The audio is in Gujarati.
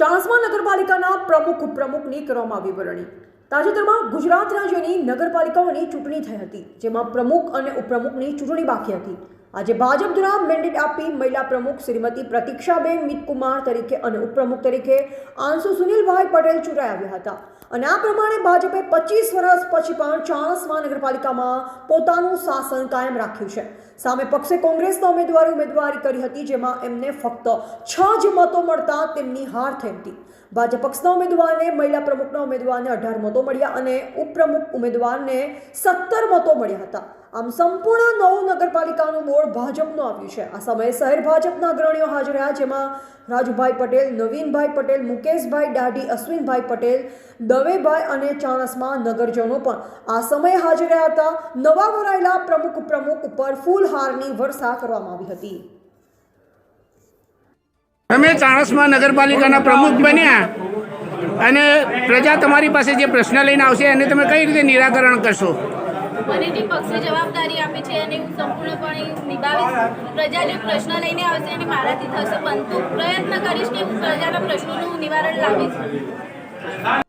ચાણસ્મા નગરપાલિકાના પ્રમુખ ઉપપ્રમુખની કરવામાં આવી તાજેતરમાં ગુજરાત રાજ્યની નગરપાલિકાઓની ચૂંટણી થઈ હતી, જેમાં પ્રમુખ અને ઉપપ્રમુખની ચૂંટણી બાકી હતી. આજે ભાજપ દ્વારા મેન્ડેટ આપી મહિલા પ્રમુખ શ્રીમતી પ્રતીક્ષાબેન મિતકુમાર તરીકે અને ઉપપ્રમુખ તરીકે આંસુ સુનિલભાઈ પટેલ ચૂંટાઈ આવ્યા હતા. અને આ પ્રમાણે ભાજપે પચીસ વર્ષ પછી પણ ચાણસ્મા નગરપાલિકામાં પોતાનું શાસન કાયમ રાખ્યું છે. સામે પક્ષે કોંગ્રેસના ઉમેદવારે ઉમેદવારી કરી હતી, જેમાં એમને ફક્ત છ જ મતો મળતા તેમની હાર થઈ હતી. ભાજપ પક્ષના ઉમેદવારને, મહિલા પ્રમુખના ઉમેદવારને અઢાર મતો મળ્યા અને ઉપપ્રમુખ ઉમેદવારને સત્તર મતો મળ્યા હતા. આમ સંપૂર્ણ નવું નગરપાલિકાનું બોર્ડ ભાજપનું આવ્યું છે. આ સમયે શહેર ભાજપના અગ્રણીઓ હાજર રહ્યા, જેમાં રાજુભાઈ પટેલ, નવીનભાઈ પટેલ, મુકેશભાઈ દાઢી અશ્વિનભાઈ પટેલ, દવેભાઈ અને ચાણસમા નગરજનો પણ આ સમયે હાજર રહ્યા હતા. નવા વરાયેલા પ્રમુખ પ્રમુખ ઉપર ફૂલહારની વર્ષા કરવામાં આવી હતી. અમે ચાણસમા નગરપાલિકાના પ્રમુખ બન્યા અને પ્રજા તમારી પાસે જે પ્રશ્ન લઈને આવશે એને તમે કઈ રીતે નિરાકરણ કરશો? મને જે પક્ષે જવાબદારી આપી છે અને હું સંપૂર્ણપણે નિભાવીશ. પ્રજા જે પ્રશ્ન લઈને આવશે અને મારાથી થશે બનતું. પ્રયત્ન કરીશ કે હું પ્રજાના પ્રશ્નોનું નિવારણ લાવીશ.